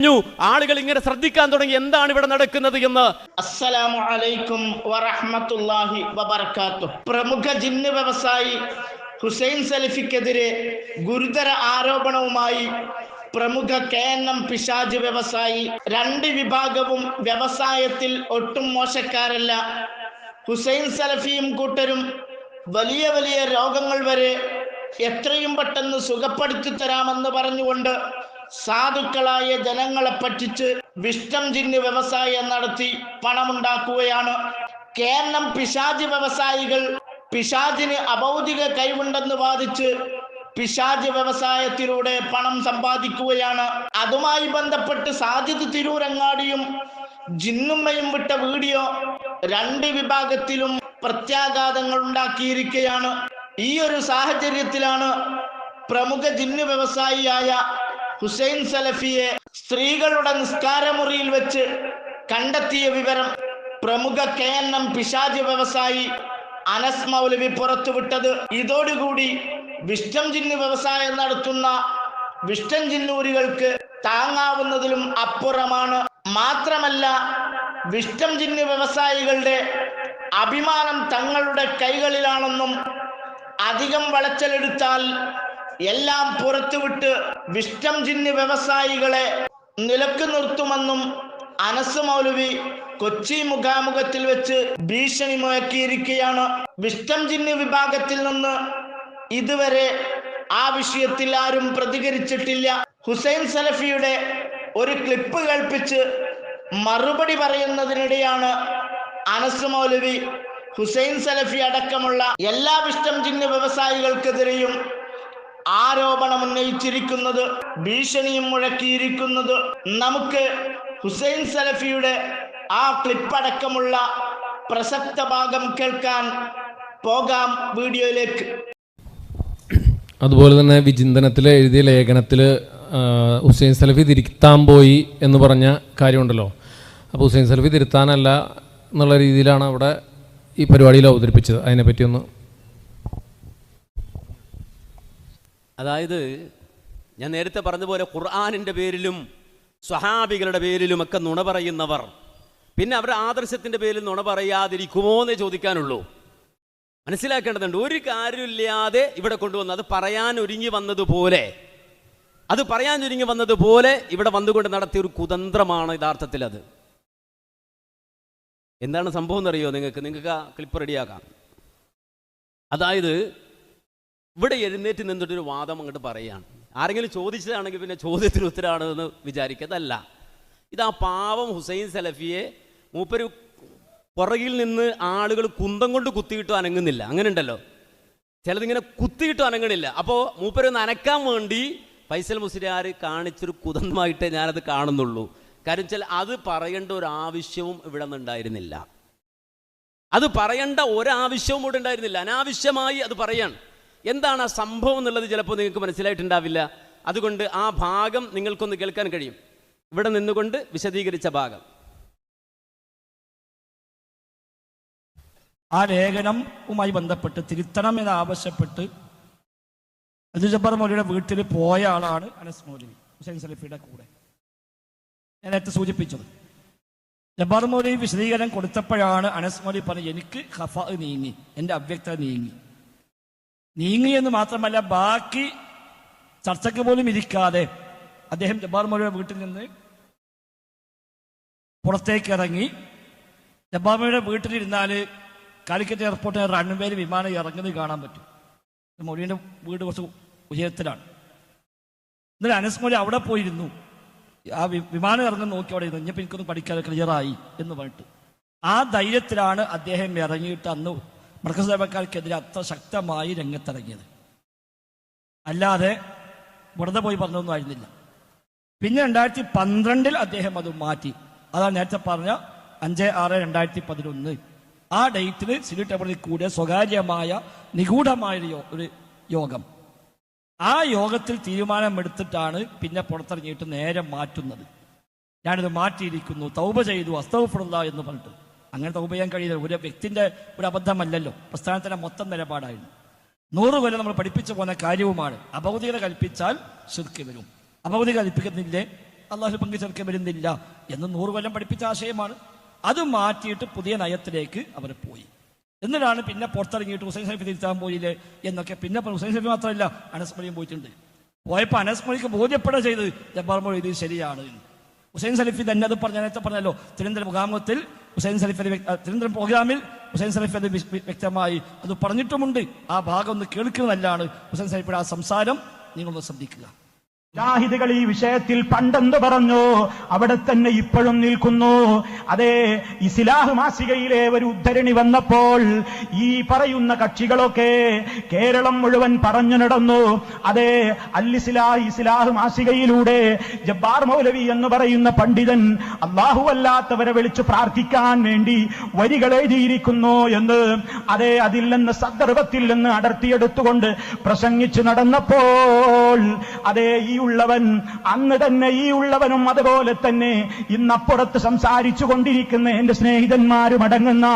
കഴിഞ്ഞു. ആളുകൾ ഇങ്ങനെ ശ്രദ്ധിക്കാൻ തുടങ്ങി. എന്താണ് ഇവിടെ നടക്കുന്നത് എന്ന്? അസ്സലാമു അലൈക്കും വറഹ്മത്തുള്ളാഹി പ്രമുഖ ജിന്ന് വ്യവസായി ഹുസൈൻ സലഫിക്കെതിരെ ഗുരുതര ആരോപണവുമായി പ്രമുഖ കെ എൻ എം പിശാജ് വ്യവസായി രണ്ട് വിഭാഗവും വ്യവസായത്തിൽ ഒട്ടും മോശക്കാരല്ല. ഹുസൈൻ സലഫിയും കൂട്ടരും വലിയ വലിയ രോഗങ്ങൾ വരെ എത്രയും പെട്ടെന്ന് സുഖപ്പെടുത്തി തരാമെന്ന് പറഞ്ഞുകൊണ്ട് സാധുക്കളായ ജനങ്ങളെ പറ്റിച്ച് വിഷ്ടം ജിന്ന് വ്യവസായം നടത്തി പണമുണ്ടാക്കുകയാണ്. കേരളം പിശാജ് വ്യവസായികൾ പിശാജിന് അഭൗതിക കൈവുണ്ടെന്ന് വാദിച്ച് പിശാജ് വ്യവസായത്തിലൂടെ പണം സമ്പാദിക്കുകയാണ്. അതുമായി ബന്ധപ്പെട്ട് സാജിദ് തിരൂരങ്ങാടിയും ജിന്നുമ്മയും വിട്ട വീഡിയോ രണ്ട് വിഭാഗത്തിലും പ്രത്യാഘാതങ്ങൾ ഉണ്ടാക്കിയിരിക്കുകയാണ്. ഈ ഒരു സാഹചര്യത്തിലാണ് പ്രമുഖ ജിന്നു വ്യവസായിയായ ഹുസൈൻ സലഫിയെ സ്ത്രീകളുടെ നിസ്കാരമുറിയിൽ വെച്ച് കണ്ടെത്തിയ വിവരം പ്രമുഖ കെ എൻ എം പിശാജ് വ്യവസായി അനസ് മൗലവി പുറത്തുവിട്ടത്. ഇതോടുകൂടി വിഷ്ടം ചിന്നു വ്യവസായം നടത്തുന്ന വിഷ്ടം ചിന്നൂരികൾക്ക് താങ്ങാവുന്നതിലും അപ്പുറമാണ്. മാത്രമല്ല വിഷ്ടം ചിന്നു വ്യവസായികളുടെ അഭിമാനം തങ്ങളുടെ കൈകളിലാണെന്നും അധികം വളച്ചലെടുത്താൽ എല്ലാം പുറത്തുവിട്ട് വിഷ്ടം ജിന്ന് വ്യവസായികളെ നിലയ്ക്ക് നിർത്തുമെന്നും അനസ് മൗലവി കൊച്ചി മുഖാമുഖത്തിൽ വെച്ച് ഭീഷണി മുഴക്കിയിരിക്കുകയാണ്. വിഷ്ടം ജിന്ന് വിഭാഗത്തിൽ നിന്ന് ഇതുവരെ ആ വിഷയത്തിൽ ആരും പ്രതികരിച്ചിട്ടില്ല. ഹുസൈൻ സലഫിയുടെ ഒരു ക്ലിപ്പ് കേൾപ്പിച്ച് മറുപടി പറയുന്നതിനിടെയാണ് അനസ് മൗലവി ഹുസൈൻ സലഫി അടക്കമുള്ള എല്ലാ വിഷ്ടം ജിന്ന് വ്യവസായികൾക്കെതിരെയും ആരോപണം ഉന്നയിച്ചിരിക്കുന്നത് ഭീഷണിയും മുഴക്കിയിരിക്കുന്നത് നമുക്ക് ഹുസൈൻ സലഫിയുടെ ആ ക്ലിപ്പടക്കമുള്ള പ്രസക്ത ഭാഗം കേൾക്കാൻ പോകാം വീഡിയോയിലേക്ക്. അതുപോലെ തന്നെ വിചിന്തനത്തിൽ എഴുതിയ ലേഖനത്തിൽ ഹുസൈൻ സലഫി തിരുത്താൻ പോയി എന്ന് പറഞ്ഞ കാര്യമുണ്ടല്ലോ. അപ്പോൾ ഹുസൈൻ സലഫി തിരുത്താനല്ല എന്നുള്ള രീതിയിലാണ് അവിടെ ഈ പരിപാടിയിൽ അവതരിപ്പിച്ചത്. അതിനെപ്പറ്റി ഒന്ന് അതായത് ഞാൻ നേരത്തെ പറഞ്ഞതുപോലെ ഖുർആാനിന്റെ പേരിലും സ്വഹാബികളുടെ പേരിലും ഒക്കെ നുണ പറയുന്നവർ. പിന്നെ അവരുടെ ആദർശത്തിന്റെ പേരിൽ നുണ പറയാതിരിക്കുമോ എന്നേ ചോദിക്കാനുള്ളൂ. മനസ്സിലാക്കേണ്ടതുണ്ട് ഒരു കാര്യമില്ലാതെ ഇവിടെ കൊണ്ടുവന്നു അത് പറയാൻ ഒരുങ്ങി വന്നതുപോലെ അത് പറയാൻ ഒരുങ്ങി വന്നതുപോലെ ഇവിടെ വന്നുകൊണ്ട് നടത്തിയ ഒരു കുതന്ത്രമാണ് യഥാർത്ഥത്തിൽ അത്. എന്താണ് സംഭവം എന്നറിയോ നിങ്ങൾക്ക്? നിങ്ങൾക്ക് ആ ക്ലിപ്പ് റെഡിയാക്കാം. അതായത് ഇവിടെ എഴുന്നേറ്റ് നിന്നിട്ടൊരു വാദം അങ്ങോട്ട് പറയുകയാണ്. ആരെങ്കിലും ചോദിച്ചതാണെങ്കിൽ പിന്നെ ചോദ്യത്തിന് ഉത്തരമാണെന്ന് വിചാരിക്കതല്ല. ഇത് ആ പാവം ഹുസൈൻ സലഫിയെ മൂപ്പര് പുറകിൽ നിന്ന് ആളുകൾ കുന്തം കൊണ്ട് കുത്തിയിട്ട് അനങ്ങുന്നില്ല. അങ്ങനെ ഉണ്ടല്ലോ ചിലതിങ്ങനെ കുത്തിയിട്ട് അനങ്ങണില്ല. അപ്പോൾ മൂപ്പരൊന്ന് അനക്കാൻ വേണ്ടി ഫൈസൽ മുസ്ലിയാർ കാണിച്ചൊരു കുതന്തമായിട്ടേ ഞാനത് കാണുന്നുള്ളൂ. കാര്യം വെച്ചാൽ അത് പറയേണ്ട ഒരു ആവശ്യവും ഇവിടെ നിന്നുണ്ടായിരുന്നില്ല അത് പറയേണ്ട ഒരാവശ്യവും ഇവിടെ ഉണ്ടായിരുന്നില്ല. അനാവശ്യമായി അത് പറയാണ്. എന്താണ് ആ സംഭവം എന്നുള്ളത് ചിലപ്പോൾ നിങ്ങൾക്ക് മനസ്സിലായിട്ടുണ്ടാവില്ല. അതുകൊണ്ട് ആ ഭാഗം നിങ്ങൾക്കൊന്ന് കേൾക്കാൻ കഴിയും. ഇവിടെ നിന്നുകൊണ്ട് വിശദീകരിച്ച ഭാഗം. ആ ലേഖനവുമായി ബന്ധപ്പെട്ട് തിരുത്തണം എന്ന് ആവശ്യപ്പെട്ട് അബ്ദുൽ ജബ്ബാർ മൗലിയുടെ വീട്ടിൽ പോയ ആളാണ് അനസ് മൗലവി ഹുസൈൻ സലഫിയുടെ കൂടെ. ഞാൻ നേരത്തെ സൂചിപ്പിച്ചത്. ജബ്ബാർ മൗലവി വിശദീകരണം കൊടുത്തപ്പോഴാണ് അനസ് മൗലി പറഞ്ഞത് എനിക്ക് ഖഫ നീങ്ങി എന്റെ അവ്യക്തത നീങ്ങി. നീങ്ങി എന്ന് മാത്രമല്ല ബാക്കി ചർച്ചയ്ക്ക് പോലും ഇരിക്കാതെ അദ്ദേഹം ജബ്ബാർ മൊഴിയുടെ വീട്ടിൽ നിന്ന് പുറത്തേക്ക് ഇറങ്ങി. ജബ്ബാമയുടെ വീട്ടിലിരുന്നാൽ കാലിക്കറ്റ് എയർപോർട്ടിൽ റൺവേയിൽ വിമാനം ഇറങ്ങുന്നത് കാണാൻ പറ്റും. മൊഴിയുടെ വീട് കുറച്ച് ഉയരത്തിലാണ്. എന്നിട്ട് അനസ് മൊഴി അവിടെ പോയിരുന്നു. ആ വിമാനം ഇറങ്ങുന്ന നോക്കി അവിടെ ഇരുന്നു. എനിക്കൊന്ന് പഠിക്കാതെ ക്ലിയറായി എന്ന് പറഞ്ഞിട്ട്. ആ ധൈര്യത്തിലാണ് അദ്ദേഹം ഇറങ്ങിയിട്ട് അന്ന് മർക്കസഭക്കാർക്കെതിരെ അത്ര ശക്തമായി രംഗത്തിറങ്ങിയത്. അല്ലാതെ വെറുതെ പോയി പറഞ്ഞൊന്നും ആയിരുന്നില്ല. പിന്നെ രണ്ടായിരത്തി പന്ത്രണ്ടിൽ അദ്ദേഹം അത് മാറ്റി. അതാണ് നേരത്തെ പറഞ്ഞ അഞ്ച് ആറ് രണ്ടായിരത്തി പതിനൊന്ന് ആ ഡേറ്റിൽ സിലി ടേബിളിൽ കൂടിയ സ്വകാര്യമായ നിഗൂഢമായ ഒരു യോഗം. ആ യോഗത്തിൽ തീരുമാനമെടുത്തിട്ടാണ് പിന്നെ പുറത്തിറങ്ങിയിട്ട് നേരെ മാറ്റുന്നത്. ഞാനിത് മാറ്റിയിരിക്കുന്നു. തൗബ ചെയ്തു അസ്തവഫുള്ള എന്ന് പറഞ്ഞിട്ട്. അങ്ങനെ തൗബ ചെയ്യാൻ കഴിയില്ല ഒരു വ്യക്തിന്റെ ഒരു അബദ്ധമല്ലല്ലോ. പ്രസ്ഥാനത്തിന്റെ മൊത്തം നിലപാടായിരുന്നു. നൂറ് കൊല്ലം നമ്മൾ പഠിപ്പിച്ചു പോകുന്ന കാര്യവുമാണ്. അഭൗതികത കൽപ്പിച്ചാൽ ശുദ്ധി വരും. അഭൗതിക കൽപ്പിക്കുന്നില്ലേ? അള്ളാഹു പങ്കുചേർക്കാൻ വരുന്നില്ല എന്ന് നൂറ് കൊല്ലം പഠിപ്പിച്ച ആശയമാണ്. അത് മാറ്റിയിട്ട് പുതിയ നയത്തിലേക്ക് അവർ പോയി. എന്നിട്ടാണ് പിന്നെ പുറത്തിറങ്ങിയിട്ട് ഹുസൈൻ സൈഫ് തിരുത്താൻ പോയില്ലേ എന്നൊക്കെ പിന്നെ ഹുസൈൻ സൈഫ് മാത്രമല്ല അനസ് മൊഴിയും പോയിട്ടുണ്ട്. പോയപ്പോൾ അനസ് മൊഴിക്ക് ബോധ്യപ്പെടുക ചെയ്ത് ജബ്ബാർ മൊഴി ഇത് ശരിയാണ്. ഹുസൈൻ സലഫി തന്നെ അത് പറഞ്ഞ നേരത്തെ പറഞ്ഞല്ലോ തിരുവനന്തപുരം മുഖാമുഖത്തിൽ ഹുസൈൻ സലീഫ് അലി തിരുവനന്തപുരം പ്രോഗ്രാമിൽ ഹുസൈൻ സലീഫ് അലി വ്യക്തമായി അത് പറഞ്ഞിട്ടുമുണ്ട്. ആ ഭാഗം ഒന്ന് കേൾക്കുന്നതല്ലാണ് ഹുസൈൻ സലീഫിയുടെ ആ സംസാരം. നിങ്ങളൊന്ന് ശ്രദ്ധിക്കുക. ജാഹിദുകൾ ഈ വിഷയത്തിൽ പണ്ടെന്ത് പറഞ്ഞു? അവിടെ തന്നെ ഇപ്പോഴും നിൽക്കുന്നു. അതെ ഇസ്ലാഹ് മാസികയിലെ ഒരു ഉദ്ധരണി വന്നപ്പോൾ ഈ പറയുന്ന കക്ഷികളൊക്കെ കേരളം മുഴുവൻ പറഞ്ഞു നടന്നു. അതെ അൽ അല്ലിസ്ലാഹ് ഇസ്ലാഹ് മാസികയിലൂടെ ജബ്ബാർ മൗലവി എന്ന് പറയുന്ന പണ്ഡിതൻ അള്ളാഹു അല്ലാത്തവരെ വിളിച്ചു പ്രാർത്ഥിക്കാൻ വേണ്ടി വരികൾ എഴുതിയിരിക്കുന്നു എന്ന്. അതെ അതിൽ നിന്ന് സന്ദർഭത്തിൽ നിന്ന് അടർത്തിയെടുത്തുകൊണ്ട് പ്രസംഗിച്ചു നടന്നപ്പോൾ അതെ ഈ ഉള്ളവൻ അന്ന് തന്നെ ഈ ഉള്ളവനും അതുപോലെ തന്നെ ഇന്നപ്പുറത്ത് സംസാരിച്ചു കൊണ്ടിരിക്കുന്ന എന്റെ സ്നേഹിതന്മാരും അടങ്ങുന്ന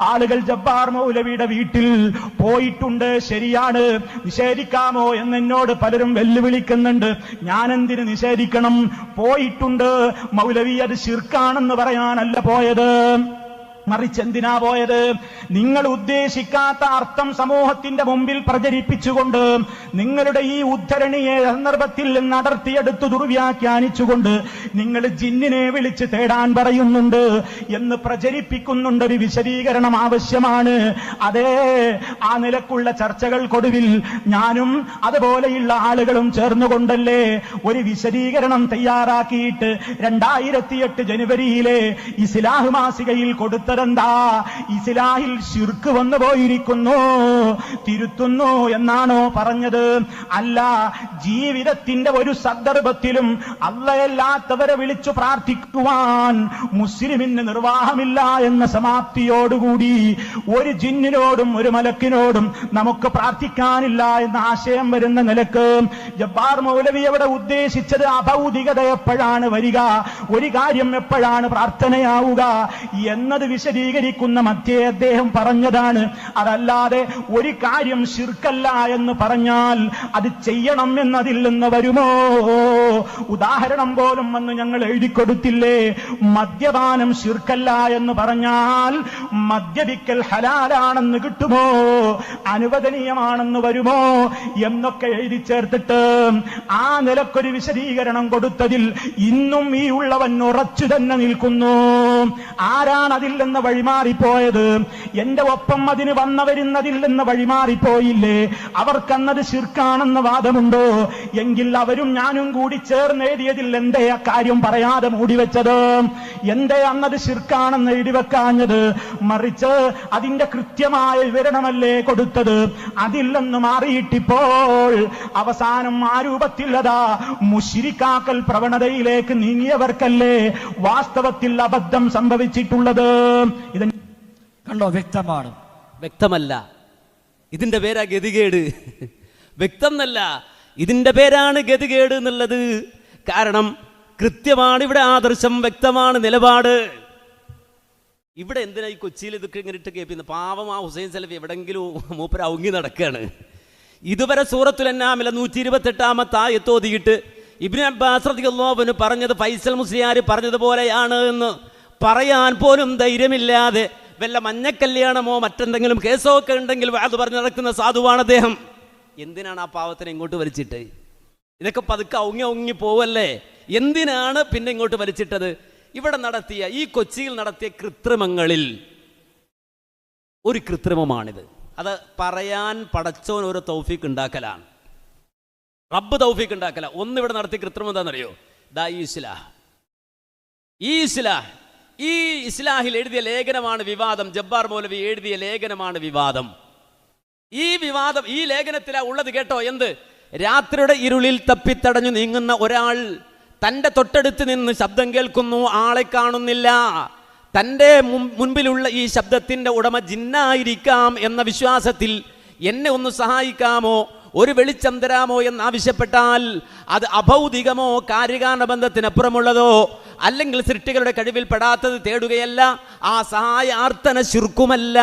ആളുകൾ ജബ്ബാർ മൗലവിയുടെ വീട്ടിൽ പോയിട്ടുണ്ട്. ശരിയാണ്. നിഷേധിക്കാമോ എന്ന് എന്നോട് പലരും വെല്ലുവിളിക്കുന്നുണ്ട്. ഞാൻ എന്തിന് നിഷേധിക്കണം? പോയിട്ടുണ്ട്. മൗലവി അത് ശിർക്കാണെന്ന് പറയാനല്ല പോയത്. മറിച്ച് എന്തിനാ പോയത്? നിങ്ങൾ ഉദ്ദേശിക്കാത്ത അർത്ഥം സമൂഹത്തിന്റെ മുമ്പിൽ പ്രചരിപ്പിച്ചുകൊണ്ട് നിങ്ങളുടെ ഈ ഉദ്ധരണിയെ സന്ദർഭത്തിൽ നടത്തിയെടുത്ത് ദുർവ്യാഖ്യാനിച്ചുകൊണ്ട് നിങ്ങൾ ജിന്നിനെ വിളിച്ച് തേടാൻ പറയുന്നുണ്ട് എന്ന് പ്രചരിപ്പിക്കുന്നുണ്ട് ഒരു വിശദീകരണം ആവശ്യമാണ്. അതേ ആ നിലക്കുള്ള ചർച്ചകൾക്കൊടുവിൽ ഞാനും അതുപോലെയുള്ള ആളുകളും ചേർന്നുകൊണ്ടല്ലേ ഒരു വിശദീകരണം തയ്യാറാക്കിയിട്ട് രണ്ടായിരത്തി എട്ട് ജനുവരിയിലെ ഇസ്ലാഹ് മാസികയിൽ കൊടുത്തതെന്താ ഇസ്ലാഹിൽ ശിർക്ക് വന്നു പോയിരിക്കുന്നു. തിരുത്തുന്നു എന്നാണോ പറഞ്ഞത്? അല്ല ജീവിതത്തിന്റെ ഒരു സന്ദർഭത്തിലും അല്ലയല്ലാത്തവരെ വിളിച്ചു പ്രാർത്ഥിക്കുവാൻ മുസ്ലിമിന് നിർവാഹമില്ല എന്ന സമാപ്തിയോടുകൂടി ഒരു ജിന്നിനോടും ഒരു മലക്കിനോടും നമുക്ക് പ്രാർത്ഥിക്കാനില്ല എന്ന ആശയം വരുന്ന നിലയ്ക്ക് ജബ്ബാർ മൗലവി അവിടെ ഉദ്ദേശിച്ചത് അഭൗതികത എപ്പോഴാണ് വരിക? ഒരു കാര്യം എപ്പോഴാണ് പ്രാർത്ഥനയാവുക? എന്നത് വിശദീകരിക്കുന്ന മധ്യേ അദ്ദേഹം പറഞ്ഞതാണ്. അതല്ലാതെ ഒരു കാര്യം ശിർക്കല്ല എന്ന് പറഞ്ഞാൽ അത് ചെയ്യണം എന്നതിൽ നിന്ന് വരുമോ? ഉദാഹരണം പോലും വന്ന് ഞങ്ങൾ എഴുതി കൊടുത്തില്ലേ? മദ്യപാനം ശിർക്കല്ല എന്ന് പറഞ്ഞാൽ മദ്യപിക്കൽ ഹലാലാണെന്ന് കിട്ടുമോ? അനുവദനീയമാണെന്ന് വരുമോ? എന്നൊക്കെ എഴുതി ചേർത്തിട്ട് ആ നിലക്കൊരു വിശദീകരണം കൊടുത്തതിൽ ഇന്നും ഈ ഉള്ളവൻ ഉറച്ചു തന്നെ നിൽക്കുന്നു. ആരാണതിൽ അതിൽ നിന്ന് വഴിമാറിപ്പോയത്. എന്റെ ഒപ്പം അതിന് വന്നവരുന്നതിൽ നിന്ന് വഴിമാറിപ്പോയില്ലേ? അവർക്കന്നത് ശിർക്കാണെന്ന് വാദമുണ്ടോ? എങ്കിൽ അവരും ഞാനും കൂടി ചേർന്ന് എഴുതിയതിൽ എന്തേ അക്കാര്യം പറയാതെ മൂടിവെച്ചത് എന്തേ അന്നത് ശിർക്കാണെന്ന് എഴുതി വെക്കാഞ്ഞത്? മറിച്ച് അതിന്റെ കൃത്യമായ വിവരണമല്ലേ കൊടുത്തത്? അതിൽ നിന്ന് മാറിയിട്ടിപ്പോൾ. അവസാനം ആ രൂപത്തിലതാ മുഷിരിക്കാക്കൽ പ്രവണതയിലേക്ക് നീങ്ങിയവർക്കല്ലേ വാസ്തവത്തിൽ അബദ്ധം സംഭവിച്ചിട്ടുള്ളത്? ഇത് കണ്ടോ വ്യക്തമാണ്. വ്യക്തമല്ല. ഇതിന്റെ പേരാ ഗതികേട്. വ്യക്തം എന്നല്ല ഇതിന്റെ പേരാണ് ഗതികേട് എന്നുള്ളത്. കാരണം കൃത്യമാണ് ഇവിടെ ആദർശം വ്യക്തമാണ് നിലപാട്. ഇവിടെ എന്തിനാ ഈ കൊച്ചിയിൽ ഇതൊക്കെ ഇങ്ങനെ ഇട്ട് കേൾപ്പിക്കുന്നത്? പാവം ആ ഹുസൈൻ സലഫി എവിടെങ്കിലും മൂപ്പര ഔങ്ങി നടക്കുകയാണ് ഇതുവരെ സൂറത്തുൽ എന്നാമില നൂറ്റി ഇരുപത്തെട്ടാമത്തെ ആയത്തോതിയിട്ട് ഇബിൻ അബ്ബാസ് പറഞ്ഞത് ഫൈസൽ മുസ്ലിയാർ പറഞ്ഞതുപോലെയാണ് എന്ന്. പറയാൻ പോലും ധൈര്യമില്ലാതെ വല്ല മഞ്ഞക്കല്യാണമോ മറ്റെന്തെങ്കിലും കേസോ ഒക്കെ ഉണ്ടെങ്കിൽ അത് പറഞ്ഞു നടക്കുന്ന സാധുവാണ് അദ്ദേഹം. എന്തിനാണ് ആ പാവത്തിനെ ഇങ്ങോട്ട് വലിച്ചിട്ട്? ഇതൊക്കെ പതുക്കെ ഔങ്ങി ഔങ്ങി പോവല്ലേ? എന്തിനാണ് പിന്നെ ഇങ്ങോട്ട് വലിച്ചിട്ടത്? ഇവിടെ നടത്തിയ ഈ കൊച്ചിയിൽ നടത്തിയ കൃത്രിമങ്ങളിൽ ഒരു കൃത്രിമമാണിത്. അത് പറയാൻ പടച്ചോൻ ഒരു തൗഫീക്ക് ഉണ്ടാക്കലാണ്. റബ്ബ് തൗഫീക്ക് ഉണ്ടാക്കല. ഒന്ന് ഇവിടെ നടത്തിയ കൃത്രിമം എന്താണെന്നറിയോ? ദാ ഈ ഇസ്ലാഹ് ഈ ഇസ്ലാഹ് ഈ ഇസ്ലാഹിൽ എഴുതിയ ലേഖനമാണ് വിവാദം. ജബ്ബാർ മൗലവി എഴുതിയ ലേഖനമാണ് വിവാദം. ഈ വിവാദം ഈ ലേഖനത്തിലാ ഉള്ളത് കേട്ടോ. എന്ത്? രാത്രിയുടെ ഇരുളിൽ തപ്പിത്തടഞ്ഞു നീങ്ങുന്ന ഒരാൾ തന്റെ തൊട്ടടുത്ത് നിന്ന് ശബ്ദം കേൾക്കുന്നു ആളെ കാണുന്നില്ല. തന്റെ മുൻപിലുള്ള ഈ ശബ്ദത്തിന്റെ ഉടമ ജിന്നായിരിക്കാം എന്ന വിശ്വാസത്തിൽ എന്നെ ഒന്ന് സഹായിക്കാമോ? ഒരു വെളിച്ചം തരാമോ എന്ന് ആവശ്യപ്പെട്ടാൽ അത് അഭൗതികമോ കാര്യകാരണ ബന്ധത്തിനപ്പുറമുള്ളതോ അല്ലെങ്കിൽ സൃഷ്ടികളുടെ കഴിവിൽ പെടാത്തത് തേടുകയല്ല ആ സഹായാർത്ഥന ശുർക്കുമല്ല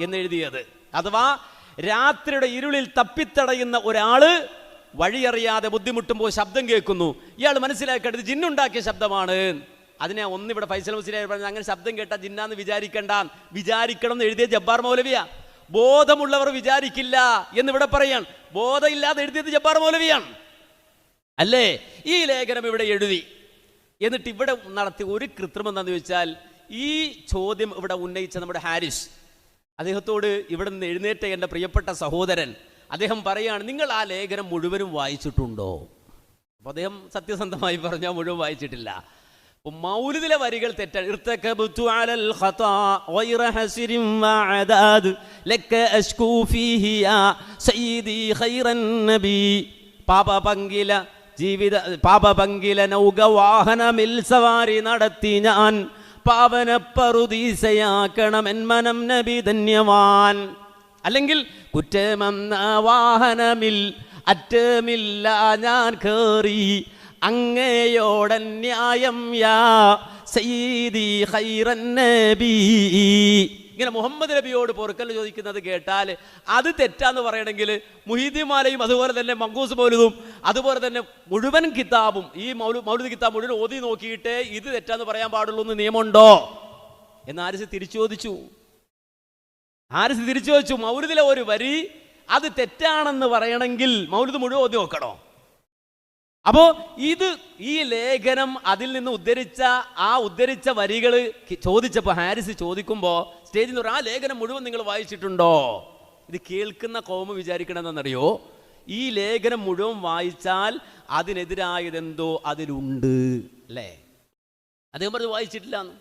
എന്ന് എഴുതിയത്. അഥവാ രാത്രിയുടെ ഇരുളിൽ തപ്പിത്തടയുന്ന ഒരാൾ വഴിയറിയാതെ ബുദ്ധിമുട്ടുമ്പോൾ ശബ്ദം കേൾക്കുന്നു. ഇയാൾ മനസ്സിലാക്കേണ്ടത് ജിന്നുണ്ടാക്കിയ ശബ്ദമാണ്. അതിനെ ഒന്നിവിടെ ഫൈസൽ മുസ്ലിം പറഞ്ഞത് അങ്ങനെ ശബ്ദം കേട്ടാൽ ജിന്നാന്ന് വിചാരിക്കണ്ട. വിചാരിക്കണം എന്ന് എഴുതിയ ജബ്ബാർ മൗലവിയ. ബോധമുള്ളവർ വിചാരിക്കില്ല എന്ന് ഇവിടെ പറയാണ്. ബോധമില്ലാതെ എഴുതിയത് ജബ്ബാർ മൗലവിയാണ്. അല്ലേ? ഈ ലേഖനം ഇവിടെ എഴുതി. എന്നിട്ട് ഇവിടെ നടത്തിയ ഒരു കൃത്രിമം എന്താണെന്ന് ചോദിച്ചാൽ ഈ ചോദ്യം ഇവിടെ ഉന്നയിച്ച നമ്മുടെ ഹാരിസ് അദ്ദേഹത്തോട് ഇവിടെ നിന്ന് എഴുന്നേറ്റ എന്റെ പ്രിയപ്പെട്ട സഹോദരൻ അദ്ദേഹം പറയാണ് നിങ്ങൾ ആ ലേഖനം മുഴുവനും വായിച്ചിട്ടുണ്ടോ? അപ്പോൾ അദ്ദേഹം സത്യസന്ധമായി പറഞ്ഞാൽ മുഴുവൻ വായിച്ചിട്ടില്ല. മൗലിദിലെ വരികൾ തെറ്റാണ്. ഇർത്തകബ്തു അലൽ ഖതാ ഗൈറ ഹസിരിൻ വഅദാദ് ലക അഷ്കൂ ഫീഹി യാ സയ്യിദി ഖൈറൻ നബി. പാപ പങ്കില ജീവിത പാപ പങ്കില നൗക വാഹനമിൽ സവാരി നടത്തി ഞാൻ. പാവന പറുദീസയാക്കണം എൻ മനം നബി ധന്യവാൻ. അല്ലെങ്കിൽ കുറ്റമെന്ന വാഹനമിൽ അറ്റമില്ല ഞാൻ കേറി. അങ്ങയോടൻ ന്യായം യാ സയ്യിദി ഖൈറൻ നബി. ഇങ്ങനെ മുഹമ്മദ് നബിയോട് പൊറുക്കൽ ചോദിക്കുന്നത് കേട്ടാൽ അത് തെറ്റാന്ന് പറയണമെങ്കിൽ മുഹീദിമാലയും അതുപോലെ തന്നെ മങ്കൂസ് മൗലുദും അതുപോലെ തന്നെ മുഴുവൻ കിതാബും ഈ മൗലു മൗലുദ് കിതാബ് മുഴുവൻ ഓതി നോക്കിയിട്ട് ഇത് തെറ്റാന്ന് പറയാൻ പാടുള്ളൂ എന്ന് നിയമമുണ്ടോ? എന്ന് ആരിസ് തിരിച്ചു ചോദിച്ചു ആരിസ് തിരിച്ചു ചോദിച്ചു മൗലുദിലെ ഒരു വരി അത് തെറ്റാണെന്ന് പറയണമെങ്കിൽ മൗലുദ് മുഴുവൻ ഓതി നോക്കണോ? അപ്പോ ഇത് ഈ ലേഖനം അതിൽ നിന്ന് ഉദ്ധരിച്ച ആ ഉദ്ധരിച്ച വരികൾ ചോദിച്ചപ്പോൾ ഹാരിസ് ചോദിക്കുമ്പോൾ സ്റ്റേജിൽ നിന്ന് ആ ലേഖനം മുഴുവൻ നിങ്ങൾ വായിച്ചിട്ടുണ്ടോ? ഇത് കേൾക്കുന്ന കോമ വിചാരിക്കണമെന്നറിയോ ഈ ലേഖനം മുഴുവൻ വായിച്ചാൽ അതിനെതിരായതെന്തോ അതിലുണ്ട് അല്ലേ? അദ്ദേഹം പറഞ്ഞു വായിച്ചിട്ടില്ല എന്ന്.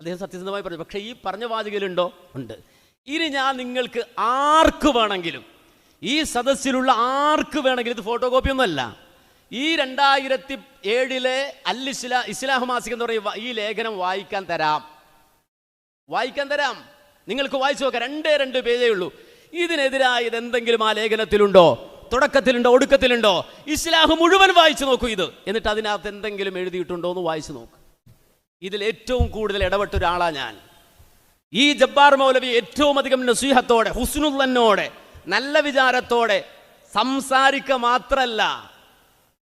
അദ്ദേഹം സത്യസന്ധമായി പറഞ്ഞു പക്ഷേ ഈ പറഞ്ഞ വാചകയിലുണ്ടോ? ഉണ്ട്. ഇനി ഞാൻ നിങ്ങൾക്ക് ആർക്ക് വേണമെങ്കിലും ഈ സദസ്സിലുള്ള ആർക്ക് വേണമെങ്കിലും ഇത് ഫോട്ടോ കോപ്പി ഒന്നുമല്ല. ഈ രണ്ടായിരത്തി ഏഴിലെ അൽ ഇസ്ലാ ഇസ്ലാഹ് മാസിക എന്ന് പറയുന്ന ഈ ലേഖനം വായിക്കാൻ തരാം. വായിക്കാൻ തരാം. നിങ്ങൾക്ക് വായിച്ചു നോക്കാം. രണ്ടേ രണ്ട് പേജേ ഉള്ളൂ. ഇതിനെതിരായത് എന്തെങ്കിലും ആ ലേഖനത്തിലുണ്ടോ? തുടക്കത്തിലുണ്ടോ? ഒടുക്കത്തിലുണ്ടോ? ഇസ്ലാഹ് മുഴുവൻ വായിച്ചു നോക്കൂ ഇത്. എന്നിട്ട് അതിനകത്ത് എന്തെങ്കിലും എഴുതിയിട്ടുണ്ടോ എന്ന് വായിച്ചു നോക്ക്. ഇതിൽ ഏറ്റവും കൂടുതൽ ഇടപെട്ട ഒരാളാണ് ഞാൻ. ഈ ജബ്ബാർ മൗലവി ഏറ്റവും അധികം നസീഹത്തോടെ ഹുസ്നുല്ലന്നോടെ നല്ല വിചാരത്തോടെ സംസാരിക്ക മാത്രല്ല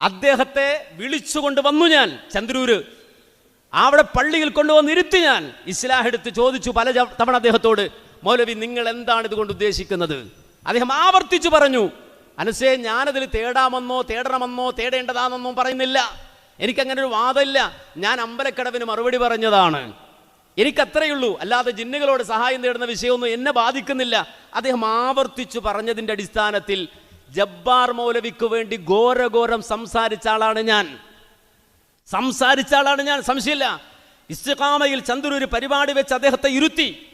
അദ്ദേഹത്തെ വിളിച്ചുകൊണ്ട് വന്നു ഞാൻ ചന്ദ്രൂര്. അവിടെ പള്ളിയിൽ കൊണ്ടുവന്ന് ഇരുത്തി ഞാൻ. ഇസ്ലാഹ് എടുത്ത് ചോദിച്ചു പല തവണ അദ്ദേഹത്തോട് മൗലവി നിങ്ങൾ എന്താണ് ഇതുകൊണ്ട് ഉദ്ദേശിക്കുന്നത്? അദ്ദേഹം ആവർത്തിച്ചു പറഞ്ഞു അനസേ ഞാനതിൽ തേടാമെന്നോ തേടണമെന്നോ തേടേണ്ടതാണെന്നോ പറയുന്നില്ല. എനിക്കങ്ങനെ ഒരു വാദമില്ല. ഞാൻ അമ്പലക്കടവിന് മറുപടി പറഞ്ഞതാണ്. എനിക്കത്രയുള്ളൂ. അല്ലാതെ ജിന്നുകളോട് സഹായം തേടുന്ന വിഷയമൊന്നും എന്നെ ബാധിക്കുന്നില്ല. അദ്ദേഹം ആവർത്തിച്ചു പറഞ്ഞതിന്റെ അടിസ്ഥാനത്തിൽ ജബ്ബാർ മൗലവിക്ക് വേണ്ടി ഘോരഘോരം സംസാരിച്ച ആളാണ് ഞാൻ. സംസാരിച്ച ആളാണ് ഞാൻ സംശയമില്ല. ഇസ്തിഖാമയിൽ ചന്ദ്രൂര് പരിപാടി വെച്ച് അദ്ദേഹത്തെ ഇരുത്തി.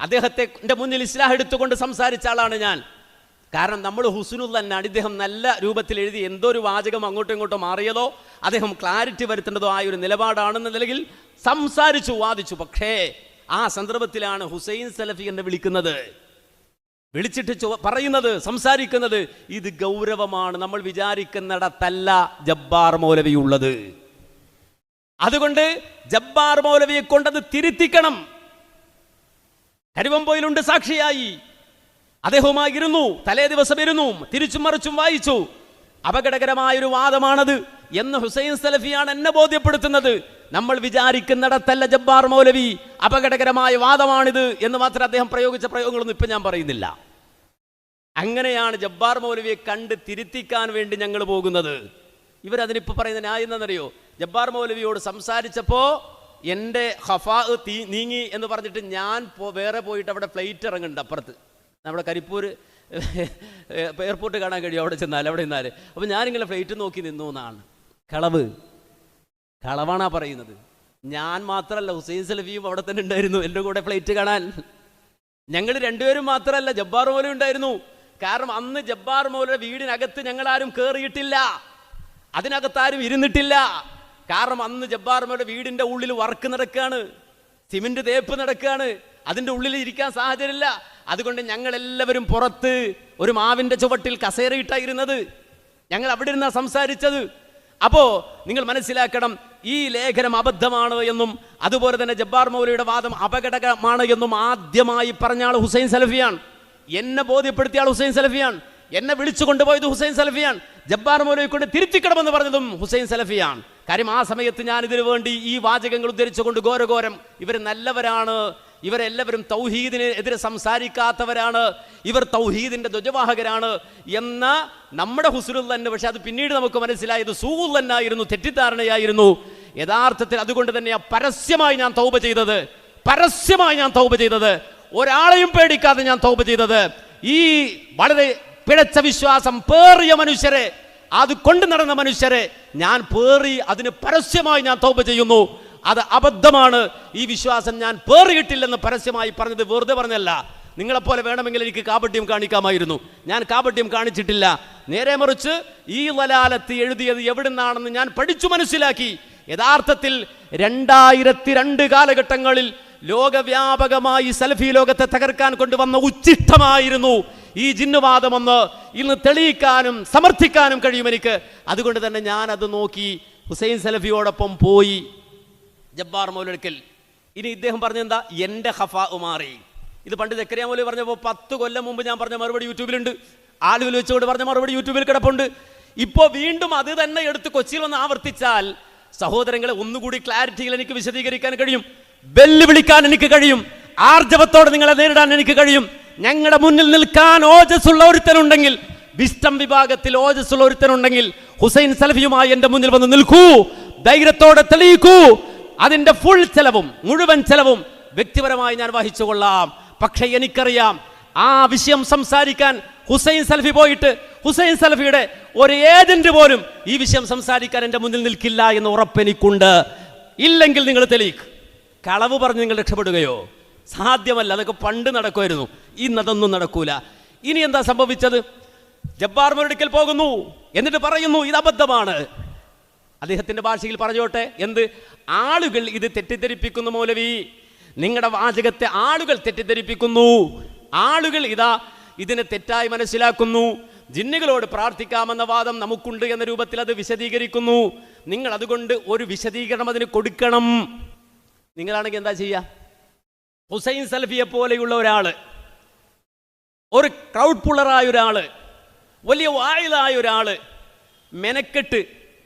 അദ്ദേഹത്തെ എന്റെ മുന്നിൽ ഇസ്ലാഹ് എടുത്തുകൊണ്ട് സംസാരിച്ച ആളാണ് ഞാൻ. കാരണം നമ്മൾ ഹുസ്നുൽ തന്നെയാണ്. ഇദ്ദേഹം നല്ല രൂപത്തിൽ എഴുതി എന്തോ ഒരു വാചകം അങ്ങോട്ടും ഇങ്ങോട്ടും മാറിയതോ അദ്ദേഹം ക്ലാരിറ്റി വരുത്തേണ്ടതോ ആയ ഒരു നിലപാടാണെന്ന നിലയിൽ സംസാരിച്ചു വാദിച്ചു. പക്ഷേ ആ സന്ദർഭത്തിലാണ് ഹുസൈൻ സലഫി എന്നെ വിളിക്കുന്നത്. വിളിച്ചിട്ട് പറയുന്നത് സംസാരിക്കുന്നത് ഇത് ഗൗരവമാണ്. നമ്മൾ വിചാരിക്കുന്നിടത്തല്ല ജബ്ബാർ മൗലവി ഉള്ളത്. അതുകൊണ്ട് ജബ്ബാർ മൗലവിയെ കൊണ്ടത് തിരുത്തിക്കണം. കരുവമ്പോയിലുണ്ട് സാക്ഷിയായി. അദ്ദേഹവുമായി ഇരുന്നു തലേ ദിവസം ഇരുന്നു തിരിച്ചും മറിച്ചും വായിച്ചു. അപകടകരമായൊരു വാദമാണത് എന്ന് ഹുസൈൻ സലഫിയാണ് എന്നെ ബോധ്യപ്പെടുത്തുന്നത്. നമ്മൾ വിചാരിക്കുന്നിടത്തല്ല ജബ്ബാർ മൗലവി. അപകടകരമായ വാദമാണിത് എന്ന് മാത്രം അദ്ദേഹം പ്രയോഗിച്ച പ്രയോഗങ്ങളൊന്നും ഇപ്പം ഞാൻ പറയുന്നില്ല. അങ്ങനെയാണ് ജബ്ബാർ മൗലവിയെ കണ്ട് തിരുത്തിക്കാൻ വേണ്ടി ഞങ്ങൾ പോകുന്നത്. ഇവരതിനിപ്പോൾ പറയുന്ന ന്യായം എന്താണെന്നറിയോ? ജബ്ബാർ മൗലവിയോട് സംസാരിച്ചപ്പോൾ എന്റെ ഹഫാ തീ നീങ്ങി എന്ന് പറഞ്ഞിട്ട് ഞാൻ പോ വേറെ പോയിട്ട് അവിടെ ഫ്ലൈറ്റ് ഇറങ്ങുന്നുണ്ട് അപ്പുറത്ത്. നമ്മുടെ കരിപ്പൂർ എയർപോർട്ട് കാണാൻ കഴിയും അവിടെ ചെന്നാൽ അവിടെ നിന്നാൽ അപ്പോൾ ഞാനിങ്ങനെ ഫ്ലൈറ്റ് നോക്കി നിന്നു എന്നാണ്. കളവ്. കളവാണാ പറയുന്നത്. ഞാൻ മാത്രമല്ല ഹുസൈൻ സലഫിയും അവിടെ തന്നെ ഉണ്ടായിരുന്നു. എന്റെ കൂടെ ഫ്ലൈറ്റ് കാണാൻ. ഞങ്ങൾ രണ്ടുപേരും മാത്രമല്ല ജബ്ബാർ മൗലവി ഉണ്ടായിരുന്നു. കാരണം അന്ന് ജബ്ബാർ മൗലയുടെ വീടിനകത്ത് ഞങ്ങളാരും കയറിയിട്ടില്ല അതിനകത്ത് ആരും ഇരുന്നിട്ടില്ല. കാരണം അന്ന് ജബ്ബാർ മൗലയുടെ വീടിന്റെ ഉള്ളിൽ വർക്ക് നടക്കുകയാണ് സിമെന്റ് തേപ്പ് നടക്കുകയാണ് അതിന്റെ ഉള്ളിൽ ഇരിക്കാൻ സാഹചര്യമില്ല. അതുകൊണ്ട് ഞങ്ങൾ എല്ലാവരും പുറത്ത് ഒരു മാവിന്റെ ചുവട്ടിൽ കസേരയിട്ടായിരുന്നത്. ഞങ്ങൾ അവിടെ ഇരുന്നാ സംസാരിച്ചത്. അപ്പോ നിങ്ങൾ മനസ്സിലാക്കണം ഈ ലേഖനം അബദ്ധമാണ് എന്നും അതുപോലെ തന്നെ ജബ്ബാർ മൗലയുടെ വാദം അപകടകരമാണ് എന്നും ആദ്യമായി പറഞ്ഞ ആൾ ഹുസൈൻ സലഫിയാണ്. എന്നെ ബോധ്യപ്പെടുത്തിയ ആൾ ഹുസൈൻ സലഫിയാണ്. എന്നെ വിളിച്ചു കൊണ്ടുപോയത് ഹുസൈൻ സലഫിയാണ്. ജബ്ബാർ മൗലവി കൊണ്ട് തിരുത്തിക്കണമെന്ന് പറഞ്ഞതും ഹുസൈൻ സലഫിയാണ്. കാര്യം ആ സമയത്ത് ഞാൻ ഇതിനു വേണ്ടി ഈ വാചകങ്ങൾ ഉദ്ധരിച്ചുകൊണ്ട് ഘോരഘോരം ഇവർ നല്ലവരാണ്. ഇവരെല്ലാവരും തൗഹീദിന് എതിരെ സംസാരിക്കാത്തവരാണ്. ഇവർ തൗഹീദിന്റെ ധ്വജവാഹകരാണ് എന്ന നമ്മുടെ ഹുസുലുൽ തന്നെ പക്ഷെ അത് പിന്നീട് നമുക്ക് മനസ്സിലായത് തന്നായിരുന്നു തെറ്റിദ്ധാരണയായിരുന്നു. യഥാർത്ഥത്തിൽ അതുകൊണ്ട് തന്നെയാ പരസ്യമായി ഞാൻ തൗപ ചെയ്തത്. പരസ്യമായി ഞാൻ തൗപ ചെയ്തത്. ഒരാളെയും പേടിക്കാതെ ഞാൻ തൗബ ചെയ്തത്. ഈ വളരെ പിഴച്ച വിശ്വാസം പേറിയ മനുഷ്യരെ അത് കൊണ്ടു നടന്ന മനുഷ്യരെ ഞാൻ പേറി അതിന് പരസ്യമായി ഞാൻ തൗബ ചെയ്യുന്നു. അത് അബദ്ധമാണ്. ഈ വിശ്വാസം ഞാൻ പേറിയിട്ടില്ലെന്ന് പരസ്യമായി പറഞ്ഞത് വെറുതെ പറഞ്ഞല്ല. നിങ്ങളെപ്പോലെ വേണമെങ്കിൽ എനിക്ക് കാപട്യം കാണിക്കാമായിരുന്നു. ഞാൻ കാപട്യം കാണിച്ചിട്ടില്ല. നേരെ മറിച്ച് ഈ വലാലത്ത് എഴുതിയത് എവിടുന്നാണെന്ന് ഞാൻ പഠിച്ചു മനസ്സിലാക്കി. യഥാർത്ഥത്തിൽ രണ്ടായിരത്തി രണ്ട് കാലഘട്ടങ്ങളിൽ ലോകവ്യാപകമായി സലഫി ലോകത്തെ തകർക്കാൻ കൊണ്ടുവന്ന ഉച്ചിഷ്ടമായിരുന്നു ഈ ജിന്നുവാദമെന്ന് ഇന്ന് തെളിയിക്കാനും സമർത്ഥിക്കാനും കഴിയും എനിക്ക്. അതുകൊണ്ട് തന്നെ ഞാൻ അത് നോക്കി ഹുസൈൻ സലഫിയോടൊപ്പം പോയി. ജബ്ബാർ മൗലടുക്കൽ ഇനി ഇദ്ദേഹം പറഞ്ഞെന്താ എന്റെ ഹഫ ഉമാറി ഇത് പണ്ട് ജക്കരിയ മൗലി പറഞ്ഞപ്പോൾ പത്ത് കൊല്ലം മുമ്പ് ഞാൻ പറഞ്ഞ മറുപടി യൂട്യൂബിലുണ്ട്. ആലുവിൽ വെച്ചുകൊണ്ട് പറഞ്ഞ മറുപടി യൂട്യൂബിൽ കിടപ്പുണ്ട്. ഇപ്പോൾ വീണ്ടും അത് തന്നെ എടുത്ത് കൊച്ചിയിൽ വന്ന് ആവർത്തിച്ചാൽ സഹോദരങ്ങളെ ഒന്നുകൂടി ക്ലാരിറ്റിയിൽ എനിക്ക് വിശദീകരിക്കാൻ കഴിയും. വെല്ലുവിളിക്കാൻ എനിക്ക് കഴിയും. ആർജവത്തോടെ നിങ്ങളെ നേരിടാൻ എനിക്ക് കഴിയും. ഞങ്ങളുടെ മുന്നിൽ നിൽക്കാൻ ഓജസ്സുള്ള ഒരുത്തനുണ്ടെങ്കിൽ വിസ്റ്റം വിഭാഗത്തിൽ ഓജസ്സുള്ള ഒരുത്തനുണ്ടെങ്കിൽ ഹുസൈൻ സലഫിയുമായി എന്റെ മുന്നിൽ വന്ന് നിൽക്കൂ. ധൈര്യത്തോടെ തെളിയിക്കൂ. അതിന്റെ ഫുൾ ചെലവും മുഴുവൻ ചെലവും വ്യക്തിപരമായി ഞാൻ വഹിച്ചുകൊള്ളാം പക്ഷേ എനിക്കറിയാം ആ വിഷയം സംസാരിക്കാൻ ഹുസൈൻ സലഫി പോയിട്ട് ഹുസൈൻ സലഫിയുടെ ഒരു ഏജന്റ് പോലും ഈ വിഷയം സംസാരിക്കാൻ എന്റെ മുന്നിൽ നിൽക്കില്ല എന്ന് ഉറപ്പെനിക്കുണ്ട്. ഇല്ലെങ്കിൽ നിങ്ങൾ തെളിയിക്ക്. കളവ് പറഞ്ഞ് നിങ്ങൾ രക്ഷപ്പെടുകയോ? സാധ്യമല്ല അതൊക്കെ പണ്ട് നടക്കുമായിരുന്നു. ഇന്നതൊന്നും നടക്കൂല. ഇനി എന്താ സംഭവിച്ചത്? ജബ്ബാർ മുരടിക്കൽ പോകുന്നു. എന്നിട്ട് പറയുന്നു ഇത് അബദ്ധമാണ്. അദ്ദേഹത്തിന്റെ ഭാഷയിൽ പറഞ്ഞോട്ടെ എന്ത്? ആളുകൾ ഇത് തെറ്റിദ്ധരിപ്പിക്കുന്നു മൗലവി. നിങ്ങളുടെ വാചകത്തെ ആളുകൾ തെറ്റിദ്ധരിപ്പിക്കുന്നു. ആളുകൾ ഇതാ ഇതിനെ തെറ്റായി മനസ്സിലാക്കുന്നു. ജിന്നുകളോട് പ്രാർത്ഥിക്കാമെന്ന വാദം നമുക്കുണ്ട് എന്ന രൂപത്തിൽ അത് വിശദീകരിക്കുന്നു. നിങ്ങൾ അതുകൊണ്ട് ഒരു വിശദീകരണം അതിന് കൊടുക്കണം. നിങ്ങളാണെങ്കിൽ എന്താ ചെയ്യുക ഹുസൈൻ സലഫിയെ പോലെയുള്ള ഒരാൾ ഒരു ക്രൗഡ് പുള്ളറായ ഒരാൾ വലിയ വായിലായ ഒരാൾ മെനക്കെട്ട്